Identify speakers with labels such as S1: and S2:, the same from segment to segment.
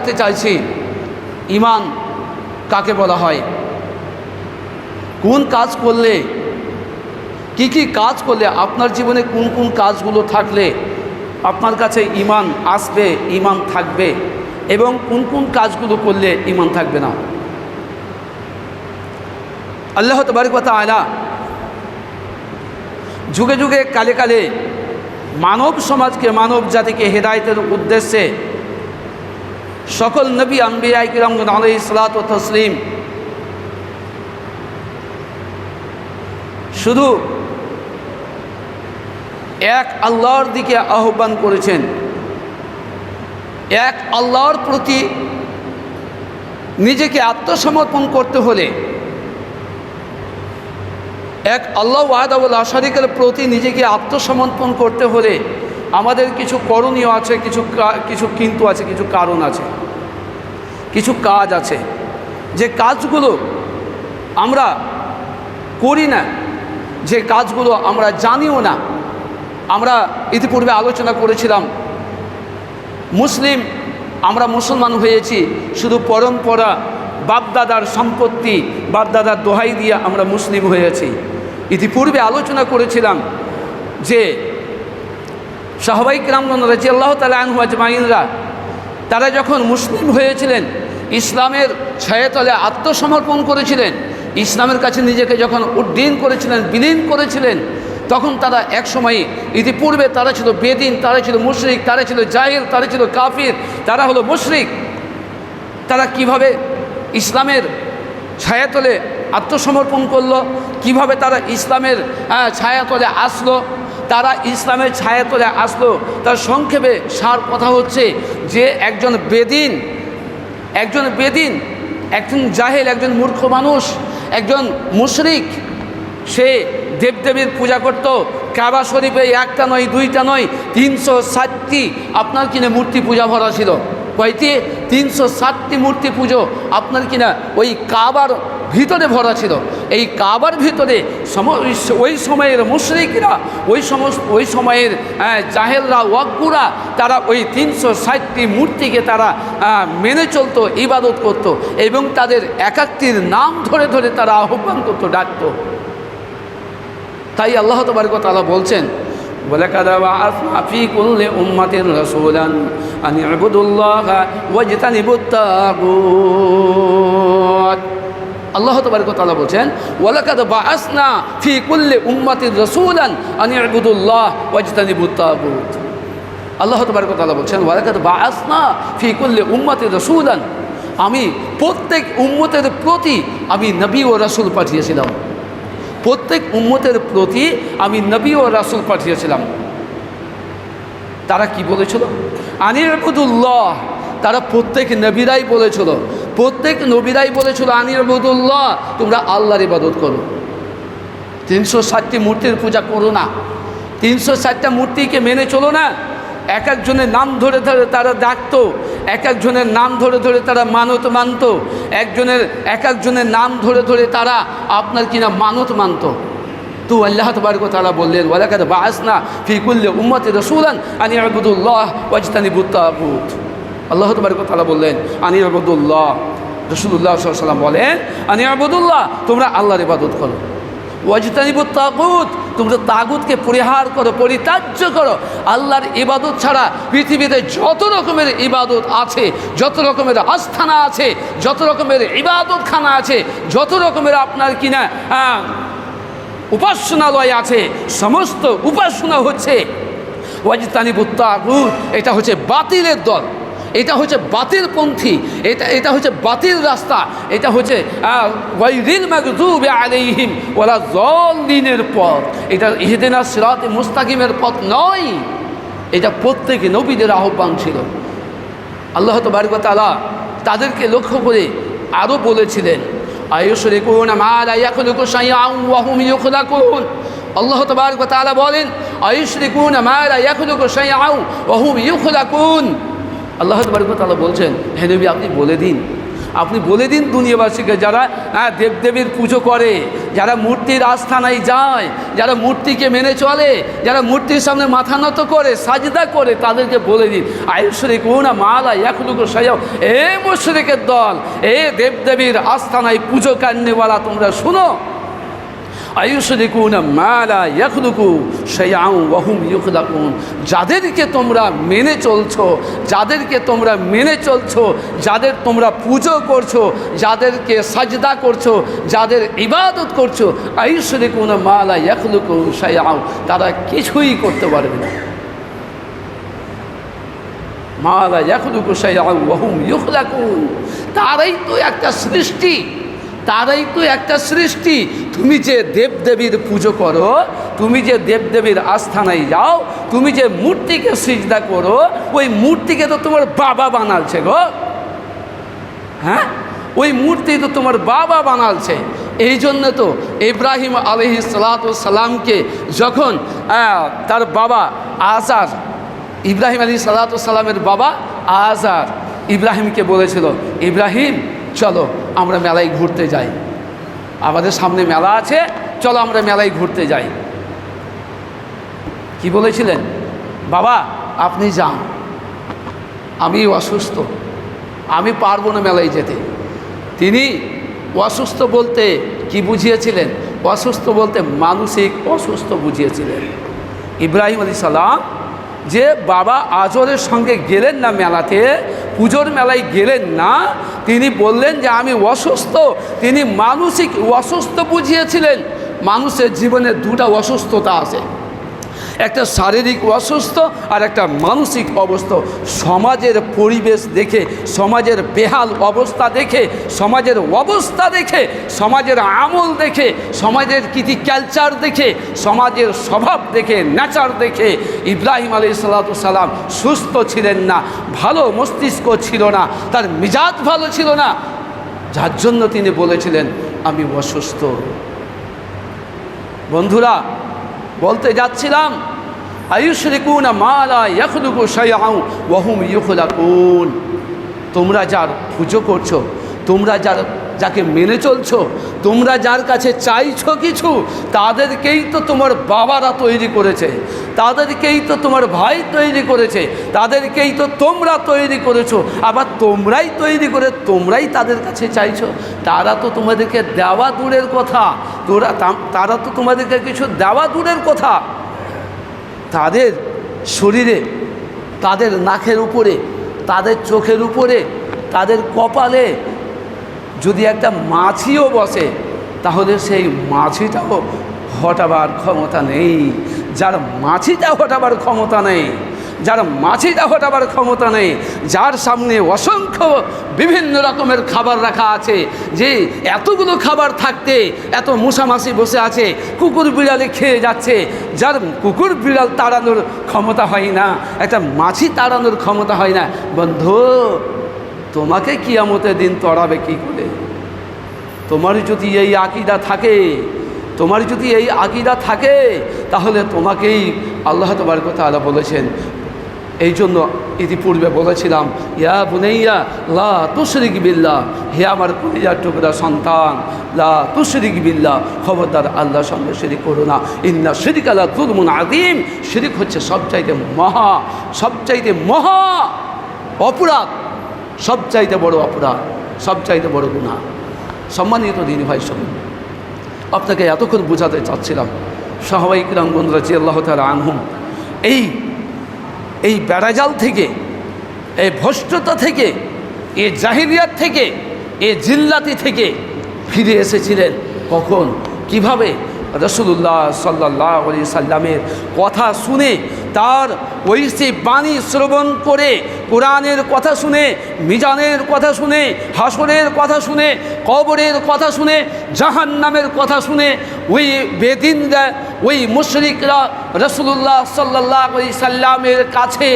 S1: জানতে চাইছি, ইমান কাকে বলা হয়? কোন কাজ করলে, কি কি কাজ করলে আপনার জীবনে কোন কোন কাজগুলো থাকলে আপনার কাছে ইমান আসবে, ইমান থাকবে, এবং কোন কোন কাজগুলো করলে ইমান থাকবে না? আল্লাহ তবারিকতা আয়না যুগে যুগে কালে কালে মানব সমাজকে, মানব জাতিকে হেদায়তের উদ্দেশ্যে সকল নবী আম্বিয়াই কিরাম আলাই ইসলাত ও তসলিম। শুধু এক আল্লাহর দিকে আহ্বান করেছেন। এক আল্লাহর প্রতি নিজেকে আত্মসমর্পণ করতে হলে এক আল্লাহ ওয়াদাবুল আশারিকের প্রতি নিজেকে আত্মসমর্পণ করতে হলে আমাদের কিছু করণীয় আছে, কিছু কিছু কিন্তু আছে, কিছু কারণ আছে। কিছু কাজ আছে। যে কাজগুলো আমরা করি না, যে কাজগুলো আমরা জানিও না। আমরা ইতিপূর্বে আলোচনা করেছিলাম, মুসলিম আমরা মুসলমান হয়েছি, শুধু পরম্পরা, বাপদাদার সম্পত্তি, বাপদাদার দোহাই দিয়ে আমরা মুসলিম হয়েছি। ইতিপূর্বে আলোচনা করেছিলাম যে সাহবাইক রামগন রাজি আল্লাহ তালা আনহু আজমাইনরা তারা যখন মুসলিম হয়েছিলেন, ইসলামের ছায়াতলে আত্মসমর্পণ করেছিলেন, ইসলামের কাছে নিজেকে যখন উড্ডীন করেছিলেন, বিলীন করেছিলেন, তখন তারা এক সময়ে ইতিপূর্বে তারা ছিল বেদিন, তারা ছিল মুশরিক, তারা ছিল জাহির তারা ছিল কাফির, তারা হলো মুশরিক। তারা কীভাবে ইসলামের ছায়াতলে আত্মসমর্পণ করল, কীভাবে তারা ইসলামের ছায়াতলে আসলো তারা ইসলামের ছায়াতলে আসলো। তার সংক্ষেপে সার কথা হচ্ছে যে একজন বেদিন একজন বেদিন, একজন জাহেল, একজন মূর্খ মানুষ, একজন মুশরিক, সে দেবদেবীর পূজা করত। কাবা শরীফে একটা নয়, দুইটা নয়, তিনশো ষাটটি আপনার কিনে মূর্তি পূজা ভরা ছিল। কয়টি? তিনশো ষাটটি মূর্তি পুজো আপনার কিনা ওই কাবার ভিতরে ভরা ছিল এই কাবার ভিতরে সম ওই সময়ের মুশরিকরা ওই সমস্ত ওই সময়ের আহ, জাহেলরা ওয়াক্কুরা তারা ওই তিনশো ষাটটি মূর্তিকে তারা আহ, মেনে চলতো ইবাদত করত এবং তাদের একাত্তির নাম ধরে ধরে তারা আহ্বান করতো ডাকতো তাই আল্লাহ তবরকতালা বলছেন ولقد بعثنا في كل أمة رسولا أن اعبدوا الله واجتنبوا الطاغوت আল্লাহ তবরকতালা বলছেন, ওয়ালাকাদ বাআসনা ফি কুল্লি উম্মাতির রাসূলান আন ইবুদুল্লাহ ওয়াজতানিবুত তাগুত। আল্লাহ তবরকতালা বলছেন, ওয়ালাকাদ বাআসনা ফি কুল্লি উম্মাতির রাসূলান। আমি প্রত্যেক উম্মতের প্রতি আমি নবী ও রাসূল পাঠিয়েছিলাম। প্রত্যেক উম্মতের প্রতি আমি নবী ও রাসূল পাঠিয়েছিলাম। তারা কি বলেছিল? আনির আবুদুল্লাহ তারা প্রত্যেক নবীরাই বলেছিল প্রত্যেক নবীরাই বলেছিল আনির আবুদুল্লাহ তোমরা আল্লাহর ইবাদত করো। তিনশো ষাটটি মূর্তির পূজা করো না। তিনশো ষাটটা মূর্তিকে মেনে চলো না। এক একজনের নাম ধরে ধরে তারা ডাকতো, এক একজনের নাম ধরে ধরে তারা মানত মানত, একজনের, এক একজনের নাম ধরে ধরে তারা আপনার কিনা মানত মানত। তো আল্লাহ তবারক তালা বললেন, ওয়ালাকাদ বাসনা ফিকুল্লে উম্মতে রসুলান আনি আবুদুল্লাহ ওয়াজতানি বুত্তাবুত আল্লাহ তালা বললেন, আনি আবুদুল্লাহ। রসুল্লাহ সাল্লাম বলেন, আনি আবুদুল্লাহ, তোমরা আল্লাহর ইবাদত করো। ওয়াজতানিবু তাগুত, তোমরা তাগুতকে পরিহার করো, পরিত্যাজ্য করো। আল্লাহর ইবাদত ছাড়া পৃথিবীতে যত রকমের ইবাদত আছে, যত রকমের আস্থানা আছে, যত রকমের ইবাদতখানা আছে, যত রকমের আপনার কিনা উপাসনালয় আছে, সমস্ত উপাসনা হচ্ছে ওয়াজতানিবু তাগুত, এটা হচ্ছে বাতিলের দল। এটা হচ্ছে বাতিলপন্থী এটা এটা হচ্ছে বাতিল রাস্তা, এটা হচ্ছে ওয়াইরিল মাগদুব আলাইহিম পথ। এটা ইহদিনা সিরাত মুস্তাকিমের পথ নয়, এটা প্রত্যেকে নবীদের আহ্বান ছিল। আল্লাহ তালা তাদেরকে লক্ষ্য করে আরও বলেছিলেন আমার আয়াকুলুকু সাইয়াউন ওয়াহুম ইউখলাকুন আল্লাহ তাআলা বলেন আয়ুশরিকুন আমার আয়াকুলুকু সাইয়াউন ওয়াহুম ইউখলাকুন আল্লাহ তাআলা বলছেন, হে নবী, আপনি বলে দিন। আপনি বলে দিন দুনিয়াবাসীকে যারা হ্যাঁ দেবদেবীর পুজো করে, যারা মূর্তির আস্থানায় যায়, যারা মূর্তিকে মেনে চলে, যারা মূর্তির সামনে মাথা নত করে, সাজদা করে, তাদেরকে বলে দিন। আয়ুশ্বরী কোনা মালা ইয়াকুলুকু সাজাও এ মুশরিকের দল, এ দেবদেবীর আস্থানায় পুজো কান্নেওয়ালা তোমরা শুনো। যাদেরকে তোমরা মেনে চলছো, যাদেরকে তোমরা মেনে চলছো, যাদের তোমরা পুজো করছ, যাদেরকে সাজদা করছ, যাদের ইবাদত করছ আয়ুষরিকুন মালা ইয়াখলুকু শাইআউ তারা কিছুই করতে পারবে না। মালা ইয়াখলুকু শাইআউ ওয়াহুম ইউখলাকুন। তারাই তো একটা সৃষ্টি। তারাই তো একটা সৃষ্টি। তুমি যে দেবদেবীর পুজো করো, তুমি যে দেবদেবীর আস্থানায় যাও, তুমি যে মূর্তিকে সিজদা করো, ওই মূর্তিকে তো তোমার বাবা বানালছে গো। হ্যাঁ? ওই মূর্তি তো তোমার বাবা বানালছে। এই জন্য তো ইব্রাহিম আলহি সালামকে যখন তার বাবা আজার, ইব্রাহিম আলী সালামের বাবা আজার ইব্রাহিমকে বলেছিল, ইব্রাহিম, চলো। আমরা মেলায় ঘুরতে যাই। আমাদের সামনে মেলা আছে, চলো আমরা মেলায় ঘুরতে যাই। কি বলেছিলেন? বাবা, আপনি যান। আমি অসুস্থ। আমি পারব না মেলায় যেতে। তিনি অসুস্থ বলতে কি বুঝিয়েছিলেন? অসুস্থ বলতে মানসিক অসুস্থ বুঝিয়েছিলেন। ইব্রাহিম আলী সালাম যে বাবা আজরের সঙ্গে গেলেন না মেলাতে পুজোর মেলায় গেলেন না, তিনি বললেন যে আমি অসুস্থ। তিনি মানসিক অসুস্থ বুঝিয়েছিলেন। মানুষের জীবনে দুটা অসুস্থতা আছে। একটা শারীরিক অসুস্থ আর একটা মানসিক অবস্থা। সমাজের পরিবেশ দেখে, সমাজের বেহাল অবস্থা দেখে, সমাজের অবস্থা দেখে, সমাজের আমল দেখে, সমাজের কীতি কালচার দেখে, সমাজের স্বভাব দেখে নেচার দেখে ইব্রাহিম আলী সালাম সুস্থ ছিলেন না, ভালো মস্তিষ্ক ছিল না, তার মিজাজ ভালো ছিল না। যার জন্য তিনি বলেছিলেন, আমি অসুস্থ। বন্ধুরা বলতে যাচ্ছিলাম তোমরা যার পুজো করছ, তোমরা যার, যাকে মেনে চলছ, তোমরা যার কাছে চাইছো কিছু, তাদেরকেই তো তোমার বাবারা তৈরি করেছে। তাদেরকেই তো তোমার ভাই তৈরি করেছে, তাদেরকেই তো তোমরা তৈরি করেছ, আবার তোমরাই তৈরি করে তোমরাই তাদের কাছে চাইছো। তারা তো তোমাদেরকে দেওয়া দূরের কথা, তোরা তারা তো তোমাদেরকে কিছু দেওয়া দূরের কথা। তাদের শরীরে, তাদের নাকের উপরে, তাদের চোখের উপরে, তাদের কপালে যদি একটা মাছিও বসে, তাহলে সেই মাছিটাও হটাবার ক্ষমতা নেই। যার মাছিটা হটাবার ক্ষমতা নেই, যার মাছিটা হটাবার ক্ষমতা নেই, যার সামনে অসংখ্য বিভিন্ন রকমের খাবার রাখা আছে, যে এতগুলো খাবার থাকতে এত মশামাছি বসে আছে, কুকুর বিড়ালে খেয়ে যাচ্ছে, যার কুকুর বিড়াল তাড়ানোর ক্ষমতা হয় না, একটা মাছি তাড়ানোর ক্ষমতা হয় না। বন্ধু, তোমাকে কিয়ামতের দিন তড়াবে কি করে? তোমার যদি এই আকিদা থাকে তোমার যদি এই আকিদা থাকে, তাহলে তোমাকেই আল্লাহ তোমার কথা আলা বলেছেন এই জন্য ইতিপূর্বে বলেছিলাম, ইয়া বুনাইয়া, লা তুশরিক বিল্লাহ, হে আমার কলিজার টুকরা সন্তান, লা তুশরিক বিল্লাহ, খবরদার আল্লাহর সঙ্গে শিরিক করো না। ইন্না শিরিক আল্লাহ তুলমুন আদিম শিরিক হচ্ছে সবচাইতে মহা সবচাইতে মহা অপরাধ, সবচাইতে বড় অপরাধ, সবচাইতে বড় গুণা সম্মানিত দিনী ভাই সব আপনাকে এতক্ষণ বোঝাতে চাচ্ছিলাম। সাহবাই বন্ধুরা জি আল্লাহ তালা আনহুম, এই এই বেড়াজাল থেকে, এই ভষ্টতা থেকে এ জাহিরিয়াত থেকে এ জিল্লাতি থেকে ফিরে এসেছিলেন কখন? কীভাবে? রসুল্লাহ সাল্লাহ আলি সাল্লামের কথা শুনে তার ওই সে বাণী শ্রবণ করে কোরআনের কথা শুনে, মিজানের কথা শুনে, হাসরের কথা শুনে, কবরের কথা শুনে, জাহান্নামের কথা শুনে ওই বেদিনরা ওই মুশরিকরা রসুল্লাহ সাল্লাহ সাল্লামের কাছে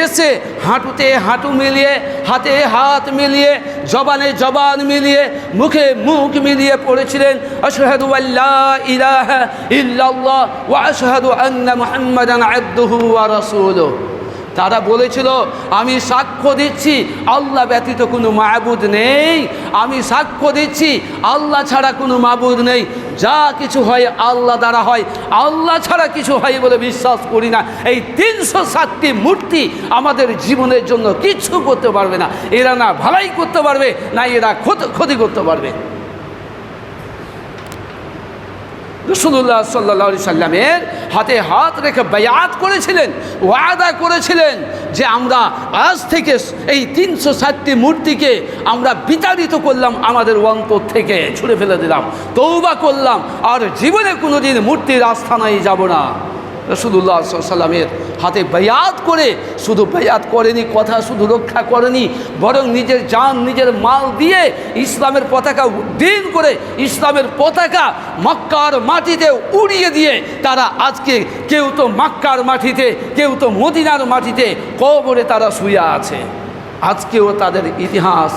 S1: এসে হাঁটুতে হাঁটু মিলিয়ে, হাতে হাত মিলিয়ে, জবানে জবান মিলিয়ে, মুখে মুখ মিলিয়ে পড়েছিলেন, আশহাদু আল্লাহ ইলাহা ইল্লাল্লাহ ওয়া আশহাদু আন্না মুহাম্মাদান আবদুহু তারা বলেছিল, আমি সাক্ষ্য দিচ্ছি, আল্লাহ ব্যতীত কোনো মাহবুদ নেই। আমি সাক্ষ্য দিচ্ছি, আল্লাহ ছাড়া কোনো মাহবুদ নেই। যা কিছু হয় আল্লাহ দ্বারা হয়। আল্লাহ ছাড়া কিছু হয় বলে বিশ্বাস করি না। এই তিনশো সাতটি মূর্তি আমাদের জীবনের জন্য কিছু করতে পারবে না। এরা না ভালাই করতে পারবে, না এরা ক্ষতি ক্ষতি করতে পারবে। রসুল্লাহ সাল্লা সাল্লামের হাতে হাত রেখে বেয়াত করেছিলেন, ওয়াদা করেছিলেন যে আমরা আজ থেকে এই তিনশো ষাটটি মূর্তিকে আমরা বিতাড়িত করলাম আমাদের অন্তর থেকে, ছুড়ে ফেলে দিলাম তৌবা করলাম, আর জীবনে কোনোদিন মূর্তির আস্থানায় যাব না। রসুল্লাহ সাল্লামের হাতে বায়াত করে, শুধু বায়াত করেনি, কথা শুধু রক্ষা করেনি, বরং নিজের যান নিজের মাল দিয়ে ইসলামের পতাকা উদ্দিন করে, ইসলামের পতাকা মক্কার মাটিতে উড়িয়ে দিয়ে তারা আজকে কেউ তো মক্কার মাটিতে, কেউ তো মদিনার মাটিতে কবরে তারা শুয়ে আছে। আজকেও তাদের ইতিহাস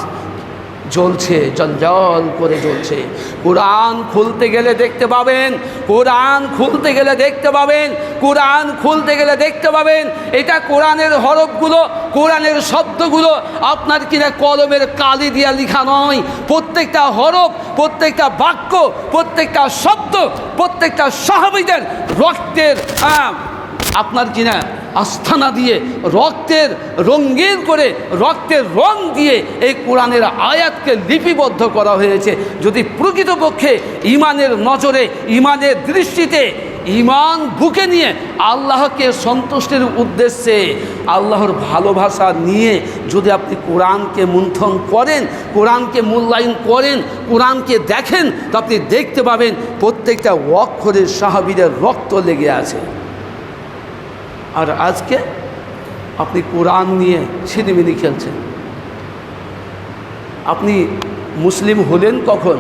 S1: জ্বলছে জঞ্জল করে জ্বলছে। কোরআন খুলতে গেলে দেখতে পাবেন কোরআন খুলতে গেলে দেখতে পাবেন কোরআন খুলতে গেলে দেখতে পাবেন। এটা কোরআনের হরফগুলো কোরআনের শব্দগুলো আপনার কিনা কলমের কালি দিয়া লেখা নয়। প্রত্যেকটা হরফ প্রত্যেকটা বাক্য প্রত্যেকটা শব্দ প্রত্যেকটা সাহাবিদের রক্তের আহ, আপনার কিনা আস্থানা দিয়ে রক্তের রঙিন করে, রক্তের রং দিয়ে এই কোরআনের আয়াতকে লিপিবদ্ধ করা হয়েছে। যদি প্রকৃতপক্ষে ইমানের নজরে ইমানের দৃষ্টিতে ইমান বুকে নিয়ে আল্লাহকে সন্তুষ্টির উদ্দেশ্যে আল্লাহর ভালোবাসা নিয়ে যদি আপনি কোরআনকে মন্থন করেন, কোরআনকে মূল্যায়ন করেন, কোরআনকে দেখেন, তো আপনি দেখতে পাবেন প্রত্যেকটা অক্ষরের সাহাবিদের রক্ত লেগে আছে। আর আজকে আপনি কোরআন নিয়ে ছিনিমিনি খেলছেন। আপনি মুসলিম হলেন কখন?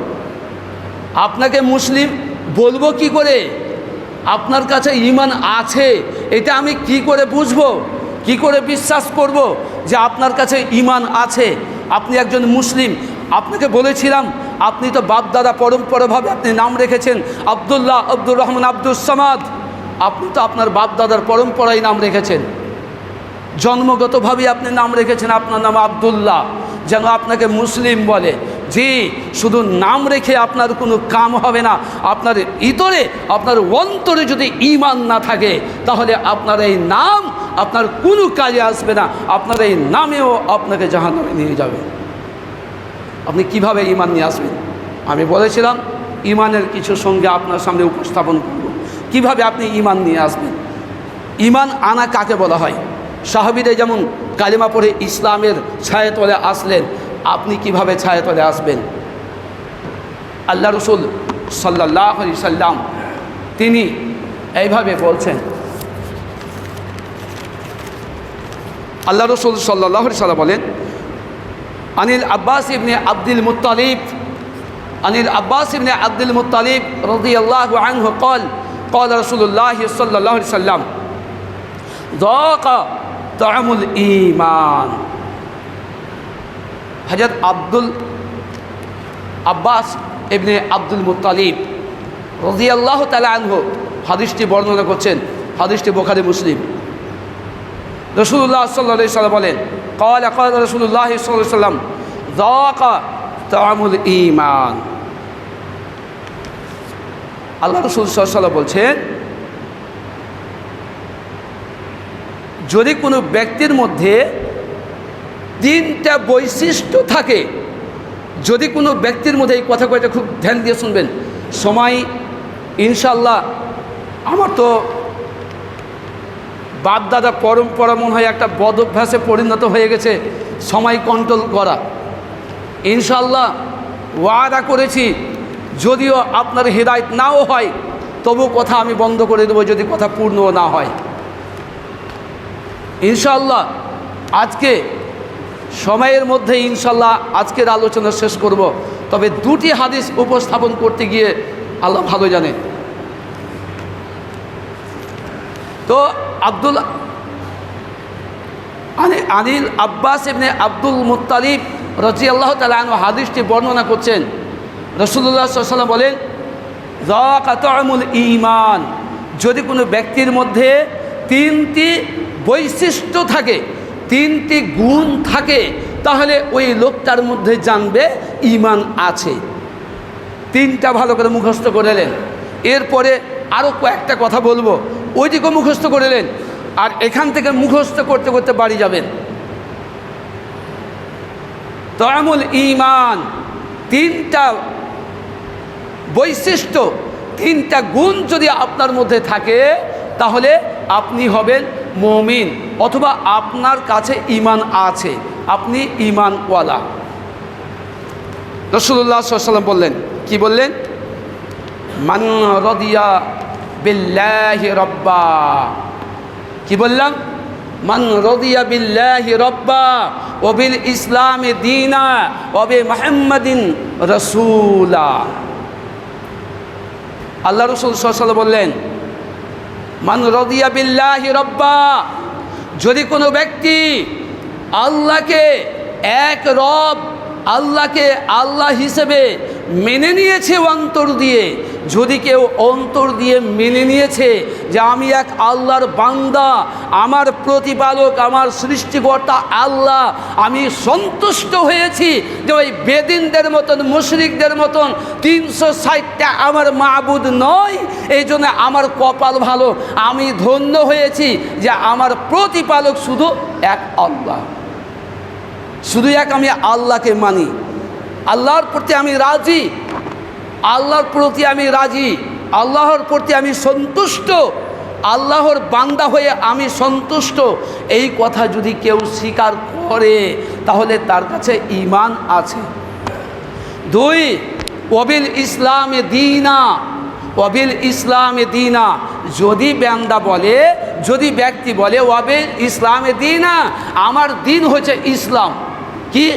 S1: আপনাকে মুসলিম বলব কি করে? আপনার কাছে ইমান আছে, এটা আমি কি করে বুঝব? কি করে বিশ্বাস করব যে আপনার কাছে ইমান আছে? আপনি একজন মুসলিম, আপনাকে বলেছিলাম, আপনি তো বাপদাদা পরম্পরাভাবে আপনি নাম রেখেছেন, আবদুল্লাহ আব্দুর রহমান আব্দুল সামাদ। আপনি তো আপনার বাপদাদার পরম্পরায় নাম রেখেছেন। জন্মগতভাবে আপনি নাম রেখেছেন, আপনার নাম আবদুল্লাহ। যেন আপনাকে মুসলিম বলে। জি, শুধু নাম রেখে আপনার কোনো কাম হবে না। আপনার ইতরে, আপনার অন্তরে যদি ইমান না থাকে, তাহলে আপনার এই নাম, আপনার কোনো কাজে আসবে না। আপনার এই নামেও আপনাকে জাহান্নামে নিয়ে যাবে। আপনি কীভাবে ইমান নিয়ে আসবেন? আমি বলেছিলাম ইমানের কিছু সঙ্গে আপনার সামনে উপস্থাপন করব কীভাবে আপনি ইমান নিয়ে আসবেন? ইমান আনা কাকে বলা হয়? সাহাবিদে যেমন কালিমা পড়ে ইসলামের ছায়াতলে আসলেন, আপনি কীভাবে ছায়াতলে আসবেন? আল্লাহ রসুল সাল্লাহ সাল্লাম তিনি এইভাবে বলছেন, আল্লাহ রসুল সাল্লাহ সাল্লাম বলেন, আনিল আব্বাস ইবনে আব্দুল মুতালিফ আনিল আব্বাস ইবনে আব্দুল মুতালিফ রদি আল্লাহ আনহ কল قال رسول الله صلى الله عليه وسلم ذاق طعم الإيمان হজরত আব্দুল আব্বাস ইবনে আব্দুল মুতালিব রাদিয়াল্লাহু তাআলা আনহু হাদিসটি বর্ণনা করছেন হাদিসটি বোখারি মুসলিম রসুল্লাহ সাল্লা সাল্লাম বলেন قال قال رسول الله صلى الله عليه আল্লাহ রসুল সাল্লাম বলছেন, যদি কোনো ব্যক্তির মধ্যে তিনটা বৈশিষ্ট্য থাকে, যদি কোনো ব্যক্তির মধ্যে এই কথা কয়টা খুব ধ্যান দিয়ে শুনবেন, সময় ইনশাল্লাহ আমার তো বাপদাদা পরম্পরা মনে হয় একটা বদ অভ্যাসে পরিণত হয়ে গেছে, সময় কন্ট্রোল করা। ইনশাল্লাহ ওয়াদা করেছি যদিও আপনার হৃদায়ত নাও হয়, তবু কথা আমি বন্ধ করে দেবো যদি কথা পূর্ণ না হয়। ইনশাল্লাহ আজকে সময়ের মধ্যে ইনশাল্লাহ আজকের আলোচনা শেষ করব, তবে দুটি হাদিস উপস্থাপন করতে গিয়ে আল্লাহ ভালো জানে। তো আব্দুল আনি- আনিল আব্বাস ইবনে আব্দুল মুত্তালিব রাজি আল্লাহ তালা হাদিসটি বর্ণনা করছেন রসুল্লাহ বলেন জাকাতমুল ইমান যদি কোনো ব্যক্তির মধ্যে তিনটি বৈশিষ্ট্য থাকে, তিনটি গুণ থাকে, তাহলে ওই লোকটার মধ্যে জানবে ইমান আছে। তিনটা ভালো করে মুখস্থ করে নেন। এরপরে আরও কয়েকটা কথা বলব। ওইদিকেও মুখস্থ করে নেন। আর এখান থেকে মুখস্থ করতে করতে বাড়ি যাবেন। তয়ামুল ইমান তিনটা বৈশিষ্ট্য, তিনটা গুণ যদি আপনার মধ্যে থাকে, তাহলে আপনি হবেন মমিন অথবা আপনার কাছে ইমান আছে। আপনি ইমানওয়ালা রসুল্লাহ সাল্লাম বললেন, কি বললেন? মান রদিয়া বিল্লাহি রব্বা। কি বললাম? মান রদিয়া বিল্লাহি রব্বা ওবিল ইসলামে দিনা ওবে মোহাম্মদিন রসুলা। আল্লাহ রসুল সাল বললেন, মান রদিয়া বিল্লাহি রব্বা যদি কোনো ব্যক্তি আল্লাহকে এক রব, আল্লাহকে আল্লাহ হিসেবে মেনে নিয়েছে অন্তর দিয়ে। যদি কেউ অন্তর দিয়ে মেনে নিয়েছে যে আমি এক আল্লাহর বান্দা, আমার প্রতিপালক, আমার সৃষ্টিকর্তা আল্লাহ, আমি সন্তুষ্ট হয়েছি যে ওই বেদিনদের মতন, মুশরিকদের মতন তিনশো ষাটটা আমার মাবুদ নয় এই জন্য আমার কপাল ভালো। আমি ধন্য হয়েছি যে আমার প্রতিপালক শুধু এক আল্লাহ। শুধু এক আমি আল্লাহকে মানি। আল্লাহর প্রতি আমি রাজি, আল্লাহর প্রতি আমি রাজি, আল্লাহর প্রতি আমি সন্তুষ্ট, আল্লাহর বান্দা হয়ে আমি সন্তুষ্ট। এই কথা যদি কেউ স্বীকার করে, তাহলে তার কাছে ইমান আছে। দুই অবিল ইসলামে দিনা অবিল ইসলামে দিনা। যদি ব্যান্দা বলে, যদি ব্যক্তি বলে অবিল ইসলামে দিনা, আমার দিন হচ্ছে ইসলাম। কি?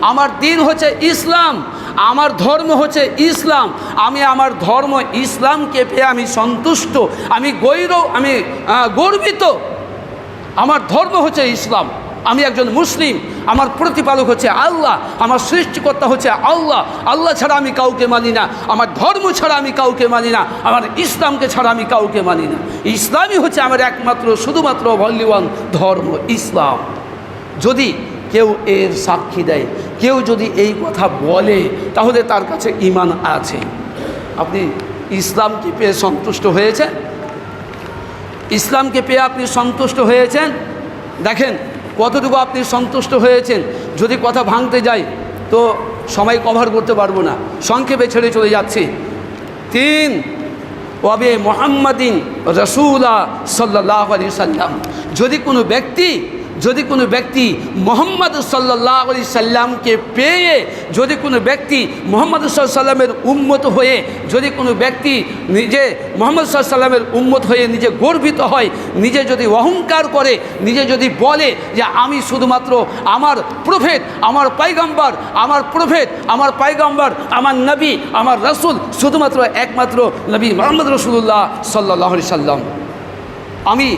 S1: আমার দিন হচ্ছে ইসলাম, আমার ধর্ম হচ্ছে ইসলাম। আমি আমার ধর্ম ইসলামকে পেয়ে আমি সন্তুষ্ট, আমি গৌরব আমি গর্বিত। আমার ধর্ম হচ্ছে ইসলাম। আমি একজন মুসলিম, আমার প্রতিপালক হচ্ছে আল্লাহ, আমার সৃষ্টিকর্তা হচ্ছে আল্লাহ। আল্লাহ ছাড়া আমি কাউকে মানি না, আমার ধর্ম ছাড়া আমি কাউকে মানি না, আমার ইসলামকে ছাড়া আমি কাউকে মানি না। ইসলামই হচ্ছে আমার একমাত্র, শুধুমাত্র ভল্যবান ধর্ম, ইসলাম। যদি কেউ এর সাক্ষী দেয়, কেউ যদি এই কথা বলে, তাহলে তার কাছে ইমান আছে। আপনি ইসলামকে পেয়ে সন্তুষ্ট হয়েছেন? ইসলামকে পেয়ে আপনি সন্তুষ্ট হয়েছেন? দেখেন, কতটুকু আপনি সন্তুষ্ট হয়েছেন? যদি কথা ভাঙতে যাই, তো সময় কভার করতে পারব না। সংক্ষেপে ছেড়ে চলে যাচ্ছি। তিন, ওয়াবে মোহাম্মদিন রসুলা সাল্লাহ আলি সাল্লাম যদি কোনো ব্যক্তি যদি কোনো ব্যক্তি মোহাম্মদ সাল্লাহ আলি সাল্লামকে পেয়ে, যদি কোনো ব্যক্তি মোহাম্মদ সাল্লামের উন্মত হয়ে, যদি কোনো ব্যক্তি নিজে মোহাম্মদ সাল্লামের উন্মত হয়ে নিজে গর্বিত হয়, নিজে যদি অহংকার করে, নিজে যদি বলে যে আমি শুধুমাত্র আমার প্রভেদ আমার পাইগাম্বার আমার প্রভেদ আমার পাইগাম্বার আমার নবী, আমার রসুল শুধুমাত্র একমাত্র নবী মোহাম্মদ রসুল্লাহ সাল্লাহ সাল্লাম। আমি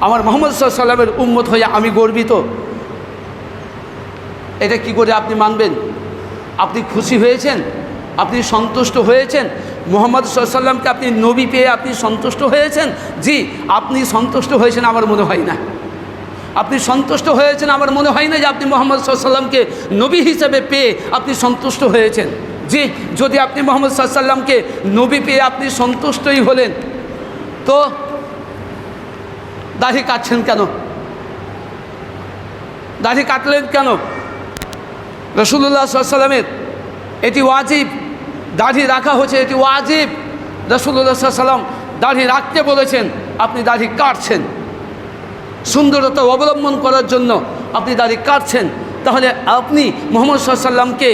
S1: আমার মোহাম্মদ সাল্লামের উম্মত হয়ে আমি গর্বিত। এটা কি করে আপনি মানবেন? আপনি খুশি হয়েছেন? আপনি সন্তুষ্ট হয়েছেন? মোহাম্মদ সাল্লামকে আপনি নবী পেয়ে আপনি সন্তুষ্ট হয়েছেন? জি, আপনি সন্তুষ্ট হয়েছেন আমার মনে হয় না। আপনি সন্তুষ্ট হয়েছেন আমার মনে হয় না যে আপনি মোহাম্মদ সাল্লামকে নবী হিসেবে পেয়ে আপনি সন্তুষ্ট হয়েছেন। জি, যদি আপনি মোহাম্মদ সাল্লামকে নবী পেয়ে আপনি সন্তুষ্টই হলেন, তো দাড়ি কাটছেন কেন? দাড়ি কাটলেন কেন? রসুল্লাহ সাল্লামের এটি ওয়াজিব। দাড়ি রাখা হচ্ছে এটি ওয়াজিব। রসুল্লাহ সাল্লাম দাড়ি রাখতে বলেছেন, আপনি দাড়ি কাটছেন। সুন্দরতা অবলম্বন করার জন্য আপনি দাড়ি কাটছেন। তাহলে আপনি মোহাম্মদ সাল্লামকে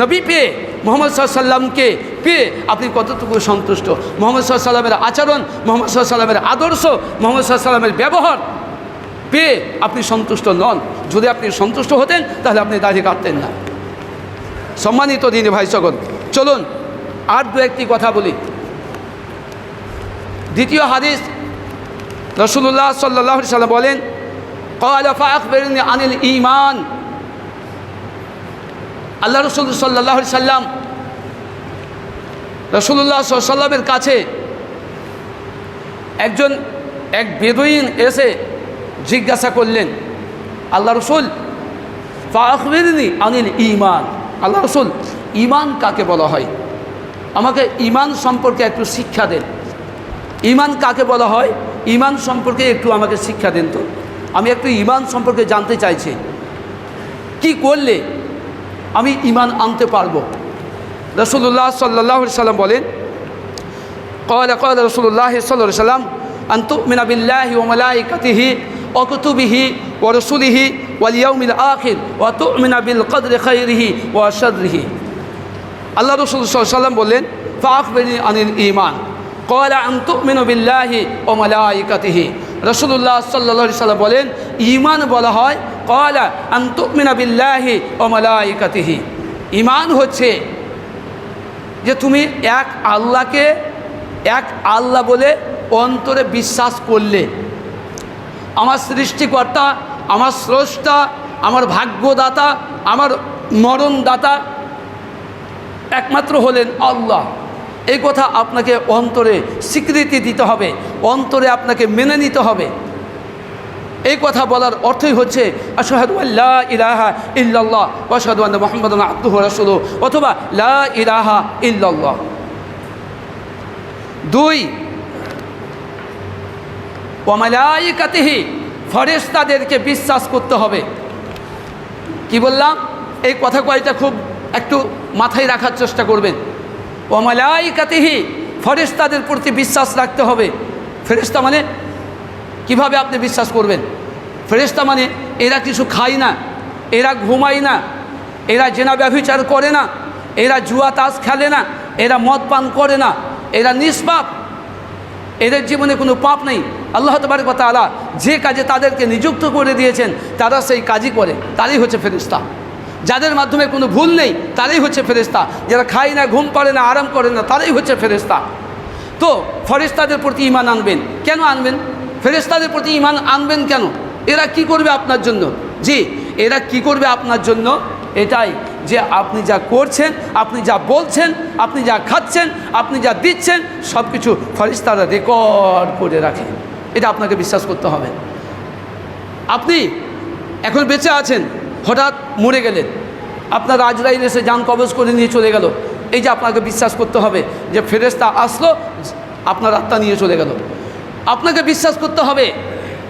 S1: নবী পেয়ে মোহাম্মদ সাল্লামকে পেয়ে আপনি কতটুকু সন্তুষ্ট? মোহাম্মদ সাল্লামের আচরণ, মোহাম্মদ সাল্লামের আদর্শ, মোহাম্মদ সাল্লামের ব্যবহার পেয়ে আপনি সন্তুষ্ট নন। যদি আপনি সন্তুষ্ট হতেন, তাহলে আপনি দাঁড়িয়ে কাটতেন না। সম্মানিত দিন ভাই সকল, চলুন আর দু একটি কথা বলি। দ্বিতীয় হাদিস রসুল্লাহ সাল্লাহ সাল্লাম বলেন কলাফা আকবর আনিল ইমান আল্লাহ রসুল সাল্লাহ সাল্লাম রসুল্লাহ সাল্লামের কাছে একজন এক বেদুইন এসে জিজ্ঞাসা করলেন, আল্লাহ রসুল, ফাখবিরনি আনিল ইমান আল্লাহ রসুল ইমান কাকে বলা হয়? আমাকে ইমান সম্পর্কে একটু শিক্ষা দেন। ইমান কাকে বলা হয়? ইমান সম্পর্কে একটু আমাকে শিক্ষা দেন তো। আমি একটু ইমান সম্পর্কে জানতে চাইছি। কি করলে আমি ইমান আনতে পারব? রসুল্লাহ সাল্লাহ সাল্লাম বলেন قال قال رسول الله صلى الله عليه وسلم أن تؤمن بالله وملائكته وكتبه ورسله واليوم الآخر وتؤمن بالقدر خيره وشره আল্লাহ রসুল সাল্লাম বললেন ফাকবেরি আনিল ইমান কয়লা আন্তুমিনু বিল্লাহি ও মালাইকাতিহি রসুল্লাহ সাল্লা সাল্লাম বলেন ইমান বলা হয় কয়লা আন্তুমিনা বিল্লাহি ও মালাইকাতিহি ইমান হচ্ছে যে তুমি এক আল্লাহকে, এক আল্লাহ বলে অন্তরে বিশ্বাস করলে। আমার সৃষ্টিকর্তা, আমার স্রষ্টা, আমার ভাগ্যদাতা, আমার মরণদাতা একমাত্র হলেন আল্লাহ। এই কথা আপনাকে অন্তরে স্বীকৃতি দিতে হবে, অন্তরে আপনাকে মেনে নিতে হবে। এই কথা বলার অর্থই হচ্ছে ইল্লাল্লাহ অথবা লা দুই ওয়ামালাইকাতিহি ফরেশতাদেরকে বিশ্বাস করতে হবে। কি বললাম? এই কথা কয়টা খুব একটু মাথায় রাখার চেষ্টা করবেন। ওমালাইকাতিহি ফেরেশতাদের প্রতি বিশ্বাস রাখতে হবে। ফেরেশতা মানে কীভাবে আপনি বিশ্বাস করবেন? ফেরেশতা মানে এরা কিছু খায় না, এরা ঘুমায় না, এরা জেনা ব্যভিচার করে না, এরা জুয়া তাস খেলে না, এরা মদ পান করে না, এরা নিষ্পাপ। এদের জীবনে কোনো পাপ নেই। আল্লাহ তবারক তাআলা যে কাজে তাদেরকে নিযুক্ত করে দিয়েছেন, তারা সেই কাজই করে। তারাই হচ্ছে ফেরিস্তা যাদের মাধ্যমে কোনো ভুল নেই, তারাই হচ্ছে ফেরিস্তা যারা খায় না, ঘুম পারে না, আরাম করে না, তারাই হচ্ছে ফেরিস্তা তো ফেরিস্তাদের প্রতি ইমান আনবেন। কেন আনবেন? ফেরিস্তাদের প্রতি ইমান আনবেন কেন? এরা কি করবে আপনার জন্য? জি, এরা কি করবে আপনার জন্য? এটাই যে আপনি যা করছেন, আপনি যা বলছেন, আপনি যা খাচ্ছেন, আপনি যা দিচ্ছেন সব কিছু ফরিস্তারা রেকর্ড করে রাখে। এটা আপনাকে বিশ্বাস করতে হবে। আপনি এখন বেঁচে আছেন, হঠাৎ মরে গেলেন। আপনার আজরাইল এসে যান কবজ করে নিয়ে চলে গেল। এই যে আপনাকে বিশ্বাস করতে হবে যে ফেরেস্তা আসলো, আপনার আত্মা নিয়ে চলে গেল। আপনাকে বিশ্বাস করতে হবে।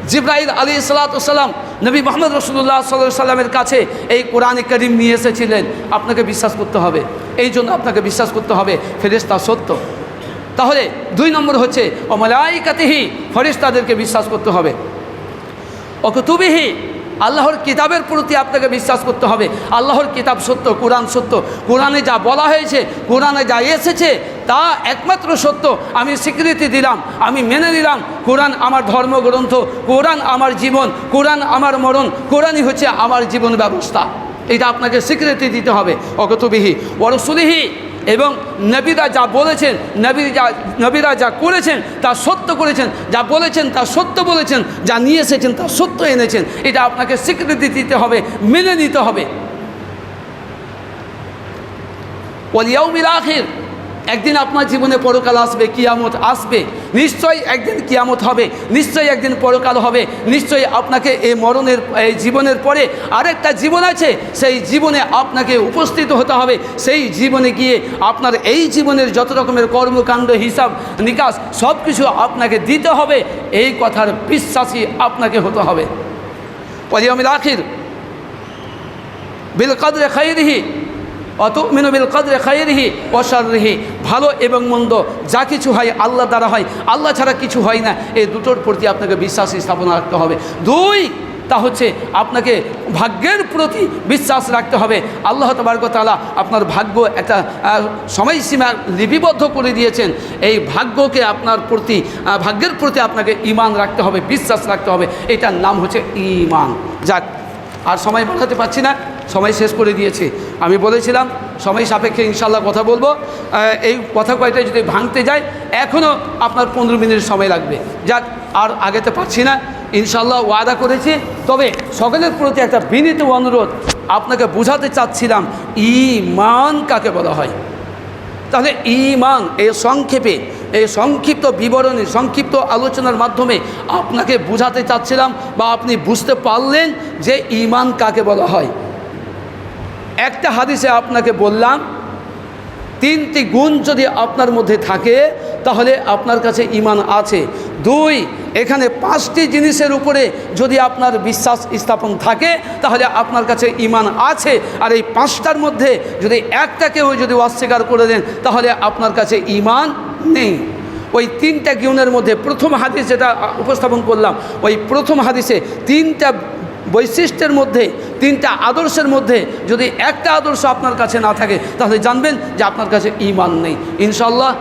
S1: জিব্রাহিল আলী সালাতাম নবী মোহাম্মদ রসুল্লাহ সাল্লাহ সাল্লামের কাছে এই কোরআন করিম নিয়ে এসেছিলেন। আপনাকে বিশ্বাস করতে হবে। এই জন্য আপনাকে বিশ্বাস করতে হবে। ফেরেস্তা সত্য। তাহলে দুই নম্বর হচ্ছে অমলাইকাতেহি ফেরেস্তাদেরকে বিশ্বাস করতে হবে। অকতুবিহি আল্লাহর কিতাবের প্রতি আপনাকে বিশ্বাস করতে হবে। আল্লাহর কিতাব সত্য, কোরআন সত্য। কোরআনে যা বলা হয়েছে, কোরআনে যা এসেছে, তা একমাত্র সত্য। আমি স্বীকৃতি দিলাম, আমি মেনে নিলাম, কোরআন আমার ধর্মগ্রন্থ, কোরআন আমার জীবন, কোরআন আমার মরণ, কোরআনই হচ্ছে আমার জীবন ব্যবস্থা। এটা আপনাকে স্বীকৃতি দিতে হবে। অগতবিহি ওরসুলিহি এবং নবীরা যা বলেছেন, নবী যা, নবীরা যা করেছেন, তা সত্য করেছেন, যা বলেছেন, তা সত্য বলেছেন, যা নিয়ে এসেছেন, তা সত্য এনেছেন, এটা আপনাকে স্বীকৃতি দিতে হবে, মেনে নিতে হবে। ওলিয়াউমিল আখির একদিন আপনার জীবনে পরকাল আসবে, কিয়ামত আসবে। নিশ্চয়ই একদিন কিয়ামত হবে, নিশ্চয়ই একদিন পরকাল হবে। নিশ্চয়ই আপনাকে এই মরণের, এই জীবনের পরে আরেকটা জীবন আছে, সেই জীবনে আপনাকে উপস্থিত হতে হবে। সেই জীবনে গিয়ে আপনার এই জীবনের যত রকমের কর্মকাণ্ড, হিসাব, নিকাশ সব কিছু আপনাকে দিতে হবে। এই কথার বিশ্বাসী আপনাকে হতে হবে। ওলিয়ামিল আখির। বিল কদরে খাইরিহি। অত মিনবিল কদরে খাইরিহি অসারিহি ভালো এবং মন্দ যা কিছু হয় আল্লাহ দ্বারা হয়। আল্লাহ ছাড়া কিছু হয় না। এই দুটোর প্রতি আপনাকে বিশ্বাস স্থাপনা রাখতে হবে। দুই, তা হচ্ছে আপনাকে ভাগ্যের প্রতি বিশ্বাস রাখতে হবে। আল্লাহ তবারকতালা আপনার ভাগ্য একটা সময়সীমা লিপিবদ্ধ করে দিয়েছেন। এই ভাগ্যকে আপনার প্রতি ভাগ্যের প্রতি আপনাকে ইমান রাখতে হবে, বিশ্বাস রাখতে হবে। এটার নাম হচ্ছে ইমান যাক আর সময় বাড়াতে পারছি না, সময় শেষ করে দিয়েছি। আমি বলেছিলাম, সময় সাপেক্ষে ইনশাল্লাহ কথা বলব। এই কথা কয়টা যদি ভাঙতে যায় এখনও আপনার পনেরো মিনিট সময় লাগবে। যাক, আর আগেতে পারছি না। ইনশাল্লাহ ওয়াদা করেছি। তবে সকলের প্রতি একটা বিনীত অনুরোধ, আপনাকে বোঝাতে চাচ্ছিলাম ইমান কাকে বলা হয়? তাহলে ইমান এই সংক্ষেপে, এই সংক্ষিপ্ত বিবরণী, সংক্ষিপ্ত আলোচনার মাধ্যমে আপনাকে বুঝাতে চাচ্ছিলাম বা আপনি বুঝতে পারলেন যে ইমান কাকে বলা হয়। একটা হাদিসে আপনাকে বললাম তিনটি গুণ যদি আপনার মধ্যে থাকে, তাহলে আপনার কাছে ইমান আছে। দুই, এখানে পাঁচটি জিনিসের উপরে যদি আপনার বিশ্বাস স্থাপন থাকে, তাহলে আপনার কাছে ইমান আছে। আর এই পাঁচটার মধ্যে যদি একটাকেও যদি অস্বীকার করে দেন, তাহলে আপনার কাছে ইমান নেই। ওই তিনটা গুণের মধ্যে প্রথম হাদিস যেটা উপস্থাপন করলাম, ওই প্রথম হাদিসে তিনটা বৈশিষ্ট্যের মধ্যে, তিনটা আদর্শের মধ্যে যদি একটা আদর্শ আপনার কাছে না থাকে, তাহলে জানবেন যে আপনার কাছে ইমান নেই। ইনশাল্লাহ